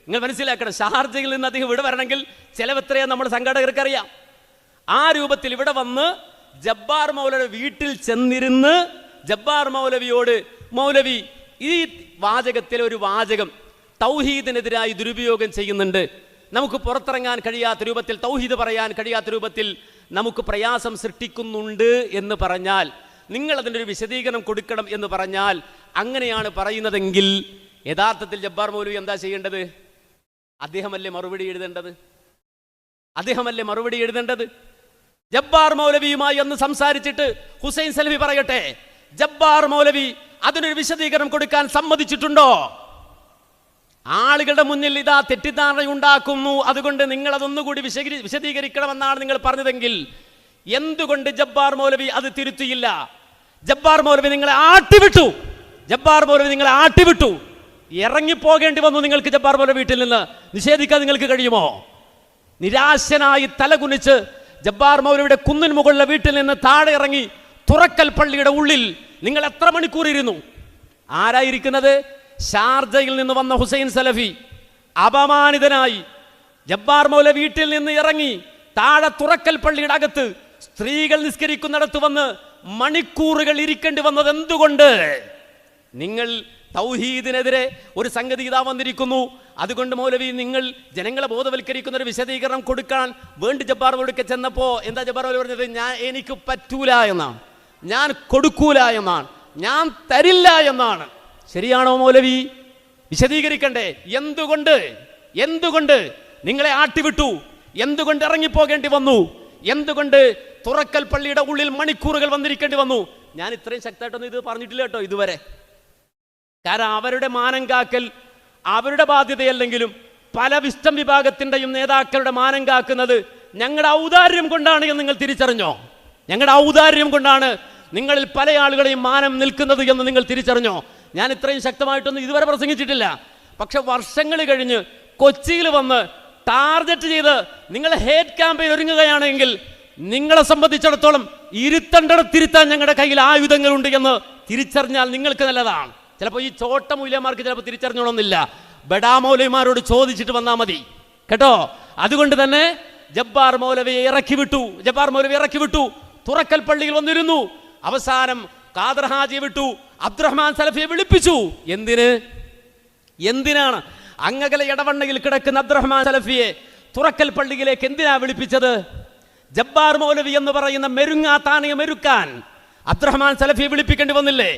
നിങ്ങൾ മനസ്സിലാക്കണം ഷാർജയിൽ നിന്ന് അദ്ദേഹം ഇവിടെ വരണമെങ്കിൽ ചിലവെത്രയാ നമ്മൾ സംഘാടകർക്ക് അറിയാം. ആ രൂപത്തിൽ ഇവിടെ വന്ന് ജബ്ബാർ മൗലവി വീട്ടിൽ ചെന്നിരുന്ന് ജബ്ബാർ മൗലവിയോട് മൗലവി ഈ വാചകത്തിലെ ഒരു വാചകം തൗഹീദിനെതിരായി ദുരുപയോഗം ചെയ്യുന്നുണ്ട്. നമുക്ക് പുറത്തിറങ്ങാൻ കഴിയാത്ത രൂപത്തിൽ തൗഹീദ് പറയാൻ കഴിയാത്ത രൂപത്തിൽ നമുക്ക് പ്രയാസം സൃഷ്ടിക്കുന്നുണ്ട് എന്ന് പറഞ്ഞാൽ നിങ്ങൾ അതിന്റെ ഒരു വിശദീകരണം കൊടുക്കണം എന്ന് പറഞ്ഞാൽ അങ്ങനെയാണ് പറയുന്നതെങ്കിൽ യഥാർത്ഥത്തിൽ ജബ്ബാർ മൗലവി എന്താ ചെയ്യേണ്ടത്? അദ്ദേഹമല്ലേ മറുപടി എഴുതേണ്ടത്? അദ്ദേഹമല്ലേ മറുപടി എഴുതേണ്ടത്? ജബ്ബാർ മൗലവിയുമായി ഒന്ന് സംസാരിച്ചിട്ട് ഹുസൈൻ സലഫി പറയട്ടെ? ജബ്ബാർ മൗലവി അതിനൊരു വിശദീകരണം കൊടുക്കാൻ സമ്മതിച്ചിട്ടുണ്ടോ? ആളുകളുടെ മുന്നിൽ ഇതാ തെറ്റിദ്ധാരണ ഉണ്ടാക്കുന്നു അതുകൊണ്ട് നിങ്ങൾ അതൊന്നുകൂടി വിശദീ വിശദീകരിക്കണമെന്നാണ് നിങ്ങൾ പറഞ്ഞതെങ്കിൽ എന്തുകൊണ്ട് ജബ്ബാർ മൗലവി അത് തിരുത്തിയില്ല? ജബ്ബാർ മൗലവി നിങ്ങളെ ആട്ടിവിട്ടു. ജബ്ബാർ മൗലവി നിങ്ങളെ ആട്ടിവിട്ടു. ഇറങ്ങിപ്പോകേണ്ടി വന്നു നിങ്ങൾക്ക് ജബ്ബാർ മൗലവി വീട്ടിൽ നിന്ന്. നിഷേധിക്കാൻ നിങ്ങൾക്ക് കഴിയുമോ? നിരാശനായി തലകുനിച്ച് ജബ്ബാർ മൗലവിയുടെ കുന്നിൻ മുകളിലെ വീട്ടിൽ നിന്ന് താഴെ ഇറങ്ങി തുറക്കൽ പള്ളിയുടെ ഉള്ളിൽ നിങ്ങൾ എത്ര മണിക്കൂർ ഇരുന്നു? ആരായിരിക്കുന്നത് ഷാർജയിൽ നിന്ന് വന്ന ഹുസൈൻ സലഫി അപമാനിതനായി. ജബ്ബാർ മൗല വീട്ടിൽ നിന്ന് ഇറങ്ങി താഴെ തുറക്കൽ പള്ളിയുടെ അകത്ത് സ്ത്രീകൾ നിസ്കരിക്കുന്നിടത്ത് വന്ന് മണിക്കൂറുകൾ ഇരിക്കേണ്ടി വന്നത് എന്തുകൊണ്ട്? നിങ്ങൾ തൗഹീദിനെതിരെ ഒരു സംഗതി ഇതാ വന്നിരിക്കുന്നു. അതുകൊണ്ട് മൗലവി നിങ്ങൾ ജനങ്ങളെ ബോധവൽക്കരിക്കുന്ന ഒരു വിശദീകരണം കൊടുക്കാൻ വേണ്ടി ജബ്ബാർ കൊടുക്ക ചെന്നപ്പോ എന്താ ജബ്ബാർ മൗലവി പറഞ്ഞത്? ഞാൻ എനിക്ക് പറ്റൂല എന്നാണ്. ഞാൻ കൊടുക്കൂല എന്നാണ്. ഞാൻ തരില്ല എന്നാണ്. ശരിയാണോ മൗലവി? വിശദീകരിക്കണ്ടേ. എന്തുകൊണ്ട്? എന്തുകൊണ്ട് നിങ്ങളെ ആട്ടിവിട്ടു? എന്തുകൊണ്ട് ഇറങ്ങിപ്പോകേണ്ടി വന്നു? എന്തുകൊണ്ട് തുറക്കൽ പള്ളിയുടെ ഉള്ളിൽ മണിക്കൂറുകൾ വന്നിരിക്കേണ്ടി വന്നു? ഞാൻ ഇത്രയും ശക്തമായിട്ടൊന്നും ഇത് പറഞ്ഞിട്ടില്ല കേട്ടോ ഇതുവരെ. കാരണം അവരുടെ മാനം കാക്കൽ അവരുടെ ബാധ്യതയല്ലെങ്കിലും പല വിസ്റ്റം വിഭാഗത്തിന്റെയും നേതാക്കളുടെ മാനം കാക്കുന്നത് ഞങ്ങളുടെ ഔദാര്യം കൊണ്ടാണ് എന്ന് നിങ്ങൾ തിരിച്ചറിഞ്ഞോ? ഞങ്ങളുടെ ഔദാര്യം കൊണ്ടാണ് നിങ്ങളിൽ പല ആളുകളെയും മാനം നിൽക്കുന്നത് എന്ന് നിങ്ങൾ തിരിച്ചറിഞ്ഞോ? ഞാൻ ഇത്രയും ശക്തമായിട്ടൊന്നും ഇതുവരെ പ്രസംഗിച്ചിട്ടില്ല. പക്ഷെ വർഷങ്ങൾ കഴിഞ്ഞ് കൊച്ചിയിൽ വന്ന് ടാർഗറ്റ് ചെയ്ത് നിങ്ങൾ ഹേറ്റ് ക്യാമ്പയിൻ ഒരുങ്ങുകയാണെങ്കിൽ നിങ്ങളെ സംബന്ധിച്ചിടത്തോളം ഇരുത്തണ്ടട തിരുത്താൻ ഞങ്ങളുടെ കയ്യിൽ ആയുധങ്ങളുണ്ട് എന്ന് തിരിച്ചറിഞ്ഞാൽ നിങ്ങൾക്ക് നല്ലതാണ്. ചിലപ്പോൾ ഈ ചോട്ട മൂല്യമാർക്ക് ചിലപ്പോൾ തിരിച്ചറിഞ്ഞോണമെന്നില്ല ബഡാ മൗലവിമാരോട് ചോദിച്ചിട്ട് വന്നാൽ മതി. കേട്ടോ? അതുകൊണ്ട് തന്നെ ജബ്ബാർ മൗലവിയെ ഇറക്കി വിട്ടു ജബ്ബാർ മൗലവി ഇറക്കി വിട്ടു തുറക്കൽ പള്ളിയിൽ വന്നിരുന്നു. അവസാനം ഖാദർ ഹാജി വിട്ടു അബ്ദുറഹ്മാൻ സലഫിയെ വിളിപ്പിച്ചു. എന്തിന്? എന്തിനാണ്? അങ്ങകലെ ഇടവണ്ണയിൽ കിടക്കുന്ന അബ്ദുറഹ്മാൻ സലഫിയെ തുറക്കൽ പള്ളിയിലേക്ക് എന്തിനാ വിളിപ്പിച്ചത്? ജബ്ബാർ മൗലവി എന്ന് പറയുന്ന മെരുങ്ങാ മെരുക്കാൻ അബ്ദുറഹ്മാൻ സലഫിയെ വിളിപ്പിക്കേണ്ടി വന്നില്ലേ?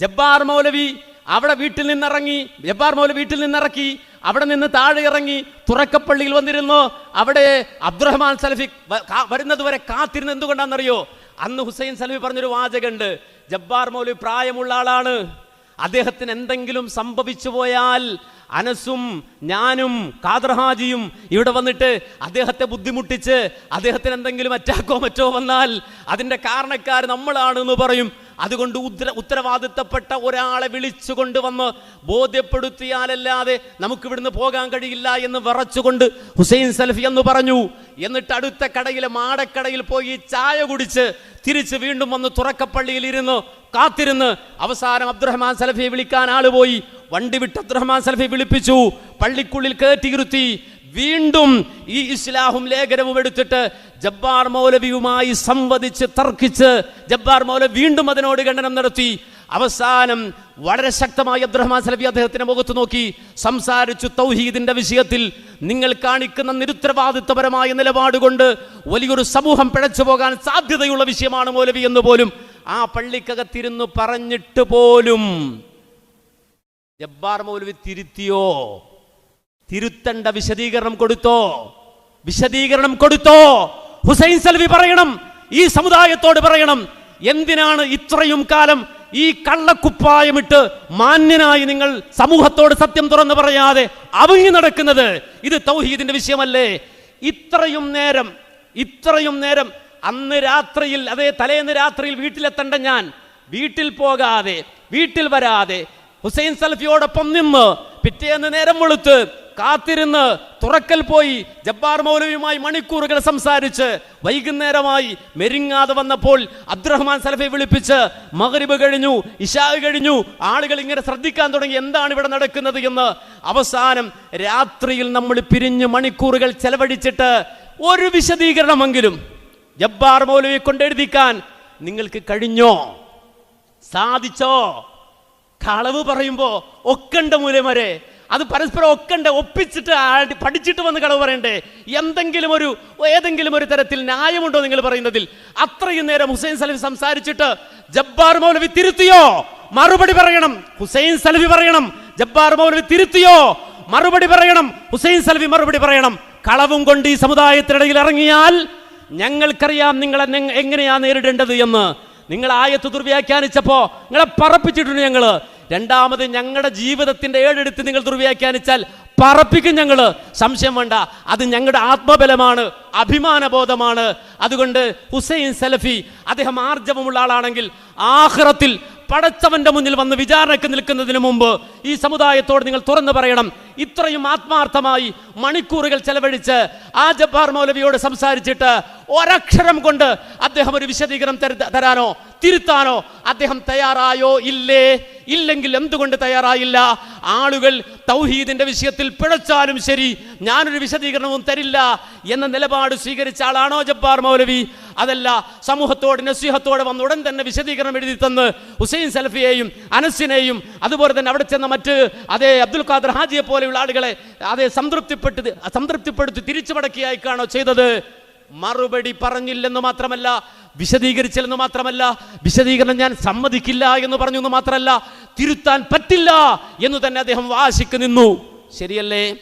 ജബ്ബാർ മൗലവി അവിടെ വീട്ടിൽ നിന്നിറങ്ങി ജബ്ബാർ മൗലവി വീട്ടിൽ നിന്നിറക്കി അവിടെ നിന്ന് താഴെ ഇറങ്ങി തുറക്കപ്പള്ളിയിൽ വന്നിരുന്നു. അവിടെ അബ്ദുറഹ്മാൻ സലഫി വരുന്നതുവരെ വരുന്നത് വരെ കാത്തിരുന്ന് എന്തുകൊണ്ടാണെന്നറിയോ? അന്ന് ഹുസൈൻ സലഫി പറഞ്ഞൊരു വാചകമുണ്ട്. ജബ്ബാർ മൗലവി പ്രായമുള്ള ആളാണ്. അദ്ദേഹത്തിന് എന്തെങ്കിലും സംഭവിച്ചു പോയാൽ അനസും ഞാനും കാദർഹാജിയും ഇവിടെ വന്നിട്ട് അദ്ദേഹത്തെ ബുദ്ധിമുട്ടിച്ച് അദ്ദേഹത്തിന് എന്തെങ്കിലും അറ്റാക്കോ മറ്റോ വന്നാൽ അതിന്റെ കാരണക്കാർ നമ്മളാണെന്ന് പറയും. അതുകൊണ്ട് ഉദ്ര ഉത്തരവാദിത്തപ്പെട്ട ഒരാളെ വിളിച്ചു കൊണ്ടുവന്ന് ബോധ്യപ്പെടുത്തിയാലല്ലാതെ നമുക്കിവിടുന്ന് പോകാൻ കഴിയില്ല എന്ന് വിറച്ചുകൊണ്ട് ഹുസൈൻ സൽഫി എന്ന് പറഞ്ഞു. എന്നിട്ട് അടുത്ത കടയിലെ മാടക്കടയിൽ പോയി ചായ കുടിച്ച് തിരിച്ച് വീണ്ടും വന്ന് തുറക്കപ്പള്ളിയിൽ ഇരുന്ന് കാത്തിരുന്ന് അവസാനം അബ്ദുറഹ്മാൻ സലഫിയെ വിളിക്കാൻ ആൾ പോയി. വണ്ടി വിട്ട് അബ്ദുറഹ്മാൻ സലഫി വിളിപ്പിച്ചു. പള്ളിക്കുള്ളിൽ കയറ്റിയിരുത്തി വീണ്ടും ഈ ഇസ്ലാഹും ലേഖനവും എടുത്തിട്ട് ജബ്ബാർ മൗലവിയുമായി സംവദിച്ച് തർക്കിച്ച് ജബ്ബാർ മൗലവി വീണ്ടും അതിനോട് ഖണ്ഡനം നടത്തി. അവസാനം വളരെ ശക്തമായി അബ്ദുറഹ്മാൻ സലഫി അദ്ദേഹത്തിന്റെ മുഖത്ത് നോക്കി. സംസാരിച്ചു തൗഹീദിന്റെ വിഷയത്തിൽ നിങ്ങൾ കാണിക്കുന്ന നിരുത്തരവാദിത്വപരമായ നിലപാടുകൊണ്ട് വലിയൊരു സമൂഹം പിഴച്ചു പോകാൻ സാധ്യതയുള്ള വിഷയമാണ് മൗലവി എന്ന് പോലും ആ പള്ളിക്കകത്തിരുന്നു പറഞ്ഞിട്ട് പോലും ജബ്ബാർ മൗലവി തിരുത്തിയോ? തിരുത്തണ്ട വിശദീകരണം കൊടുത്തോ? വിശദീകരണം കൊടുത്തോ? ഹുസൈൻ സൽവി പറയണം ഈ സമുദായത്തോട് പറയണം എന്തിനാണ് ഇത്രയും കാലം ഈ കള്ളക്കുപ്പായമിട്ട് മാന്യനായി നിങ്ങൾ സമൂഹത്തോട് സത്യം തുറന്നു പറയാതെ അവങ്ങി നടക്കുന്നത്? ഇത് തൗഹീദിന്റെ വിഷയമല്ലേ? ഇത്രയും നേരം ഇത്രയും നേരം അന്ന് രാത്രിയിൽ അതേ തലേന്ന് രാത്രിയിൽ വീട്ടിലെത്തണ്ട ഞാൻ. വീട്ടിൽ പോകാതെ വീട്ടിൽ വരാതെ ഹുസൈൻ സൽഫിയോടൊപ്പം നിന്ന് പിറ്റേന്ന് നേരം വെളുത്ത് കാത്തിരുന്ന് തുറക്കൽ പോയി ജബ്ബാർ മൗലവിയുമായി മണിക്കൂറുകൾ സംസാരിച്ച് വൈകുന്നേരമായി മെരുങ്ങാതെ വന്നപ്പോൾ അബ്ദുറഹ്മാൻ സലഫെ വിളിപ്പിച്ച് മകരിബ് കഴിഞ്ഞു ഇഷാ കഴിഞ്ഞു. ആളുകൾ ഇങ്ങനെ ശ്രദ്ധിക്കാൻ തുടങ്ങി എന്താണ് ഇവിടെ നടക്കുന്നത് എന്ന്. അവസാനം രാത്രിയിൽ നമ്മൾ പിരിഞ്ഞ് മണിക്കൂറുകൾ ചെലവഴിച്ചിട്ട് ഒരു വിശദീകരണമെങ്കിലും ജബ്ബാർ മൗലവിയെ കൊണ്ടെഴുതിക്കാൻ നിങ്ങൾക്ക് കഴിഞ്ഞോ? സാധിച്ചോ? കളവ് പറയുമ്പോ ഒക്കണ്ട മൂലമരെ അത് പരസ്പരം ഒക്കണ്ട ഒപ്പിച്ചിട്ട് പഠിച്ചിട്ട് വന്ന് കളവ് പറയണ്ടേ? എന്തെങ്കിലും ഒരു ഏതെങ്കിലും ഒരു തരത്തിൽ ന്യായമുണ്ടോ നിങ്ങൾ പറയുന്നതിൽ? അത്രയും നേരം ഹുസൈൻ സലഫി സംസാരിച്ചിട്ട് ജബ്ബാർ മൗലവി തിരുത്തിയോ? മറുപടി പറയണം. ഹുസൈൻ സലഫി പറയണം. ജബ്ബാർ മൗലവി തിരുത്തിയോ? മറുപടി പറയണം. ഹുസൈൻ സലഫി മറുപടി പറയണം. കളവും കൊണ്ട് ഈ സമുദായത്തിനിടയിൽ ഇറങ്ങിയാൽ ഞങ്ങൾക്കറിയാം നിങ്ങളെ നെങ്- എങ്ങനെയാ നേരിടേണ്ടത് എന്ന്. നിങ്ങൾ ആയത്ത് ദുർവ്യാഖ്യാനിച്ചപ്പോ നിങ്ങളെ പറപ്പിച്ചിട്ടുണ്ട് ഞങ്ങൾ. രണ്ടാമത് ഞങ്ങളുടെ ജീവിതത്തിന്റെ ഏഴെടുത്ത് നിങ്ങൾ ദുർവ്യാഖ്യാനിച്ചാൽ പറപ്പിക്കും ഞങ്ങൾ സംശയം വേണ്ട. അത് ഞങ്ങളുടെ ആത്മബലമാണ് അഭിമാനബോധമാണ്. അതുകൊണ്ട് ഹുസൈൻ സലഫി അദ്ദേഹം ആർജവമുള്ള ആളാണെങ്കിൽ ആഹ്റത്തിൽ പടച്ചവന്റെ മുന്നിൽ വന്ന് വിചാരണയ്ക്ക് നിൽക്കുന്നതിന് മുമ്പ് ഈ സമുദായത്തോട് നിങ്ങൾ തുറന്നു പറയണം. ഇത്രയും ആത്മാർത്ഥമായി മണിക്കൂറുകൾ ചെലവഴിച്ച് ആ ജബ്ബാർ മൗലവിയോട് സംസാരിച്ചിട്ട് ഒരക്ഷരം കൊണ്ട് അദ്ദേഹം ഒരു വിശദീകരണം തര- തരാനോ തിരുത്താനോ അദ്ദേഹം തയ്യാറായോ? ഇല്ലേ? ഇല്ലെങ്കിൽ എന്തുകൊണ്ട് തയ്യാറായില്ല? ആളുകൾ തൗഹീദിന്റെ വിഷയത്തിൽ പിഴച്ചാലും ശരി ഞാനൊരു വിശദീകരണവും തരില്ല എന്ന നിലപാട് സ്വീകരിച്ച ആളാണോ ജബ്ബാർ മൗലവി? അതല്ല സമൂഹത്തോട് നസീഹത്തോടെ വന്ന് ഉടൻ തന്നെ വിശദീകരണം എഴുതി തന്ന് ഹുസൈൻ സലഫിയെയും അനസിനെയും അതുപോലെ തന്നെ അവിടെ ചെന്ന മറ്റ് അതേ അബ്ദുൽ ഖാദർ ഹാജിയെ പോലെയുള്ള ആളുകളെ അതെ സംതൃപ്തിപ്പെട്ട് സംതൃപ്തിപ്പെടുത്തി തിരിച്ചു മടക്കിയായിക്കാണോ ചെയ്തത്? മറുപടി പറഞ്ഞില്ലെന്ന് മാത്രമല്ല വിശദീകരിച്ചില്ലെന്ന് മാത്രമല്ല വിശദീകരണം ഞാൻ സമ്മതിക്കില്ല എന്ന് പറഞ്ഞു എന്ന് മാത്രമല്ല തിരുത്താൻ പറ്റില്ല എന്ന് തന്നെ അദ്ദേഹം വാശിക്ക് നിന്നു. ശരിയല്ലേ?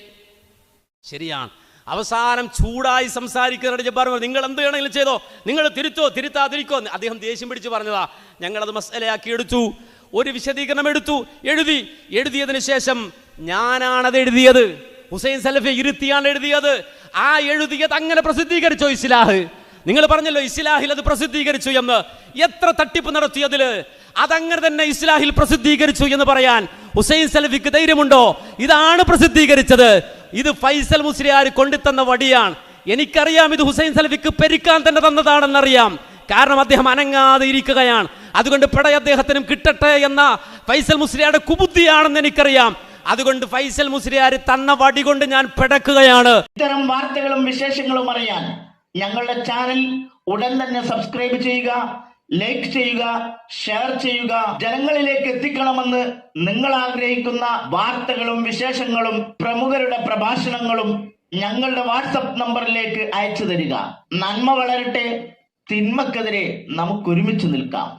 ശരിയാണ്. അവസാനം ചൂടായി സംസാരിക്കുന്ന ജബ്ബാർ നിങ്ങൾ എന്ത് വേണമെങ്കിലും ചെയ്തോ നിങ്ങൾ തിരുത്തോ തിരുത്താതിരിക്കോ അദ്ദേഹം ദേഷ്യം പിടിച്ച് പറഞ്ഞതാ. ഞങ്ങളത് മസലയാക്കി എടുത്തു ഒരു വിശദീകരണം എടുത്തു എഴുതി. എഴുതിയതിന് ശേഷം ഞാനാണത് എഴുതിയത്. ഹുസൈൻ സലഫെ ഇരുത്തിയാണ് എഴുതിയത്. ആ എഴുതിയത് അങ്ങനെ പ്രസിദ്ധീകരിച്ചോ ഇസ്ലാഹ്? നിങ്ങൾ പറഞ്ഞല്ലോ ഇസ്ലാഹിൽ അത് പ്രസിദ്ധീകരിച്ചു എന്ന്. എത്ര തട്ടിപ്പ് നടത്തിയതിൽ അതങ്ങനെ തന്നെ ഇസ്ലാഹിൽ പ്രസിദ്ധീകരിച്ചു എന്ന് പറയാൻ ഹുസൈൻ സലഫിക്ക് ധൈര്യമുണ്ടോ? ഇതാണ് പ്രസിദ്ധീകരിച്ചത്. ഇത് ഫൈസൽ മുസ്ലിയാർ കൊണ്ടുതന്ന വടിയാണ്. എനിക്കറിയാം ഇത് ഹുസൈൻ സലഫിക്ക് പെരുക്കാൻ തന്നെ തന്നതാണെന്നറിയാം. കാരണം അദ്ദേഹം അനങ്ങാതെ ഇരിക്കുകയാണ്. അതുകൊണ്ട് പിട അദ്ദേഹത്തിനും കിട്ടട്ടെ എന്ന ഫൈസൽ മുസ്ലിയാരുടെ കുബുദ്ധിയാണെന്ന് എനിക്കറിയാം. അതുകൊണ്ട് ഫൈസൽ മുസ്ലിയാർ തന്ന വടി കൊണ്ട് ഞാൻ പിടക്കുകയാണ്. ഇത്തരം വാർത്തകളും വിശേഷങ്ങളും അറിയാൻ ഞങ്ങളുടെ ചാനൽ ഉടൻ തന്നെ സബ്സ്ക്രൈബ് ചെയ്യുക ലൈക്ക് ചെയ്യുക ഷെയർ ചെയ്യുക. ജനങ്ങളിലേക്ക് എത്തിക്കണമെന്ന് നിങ്ങൾ ആഗ്രഹിക്കുന്ന വാർത്തകളും വിശേഷങ്ങളും പ്രമുഖരുടെ പ്രഭാഷണങ്ങളും ഞങ്ങളുടെ വാട്സപ്പ് നമ്പറിലേക്ക് അയച്ചു തരിക. നന്മ വളരട്ടെ തിന്മക്കെതിരെ നമുക്ക് ഒരുമിച്ച് നിൽക്കാം.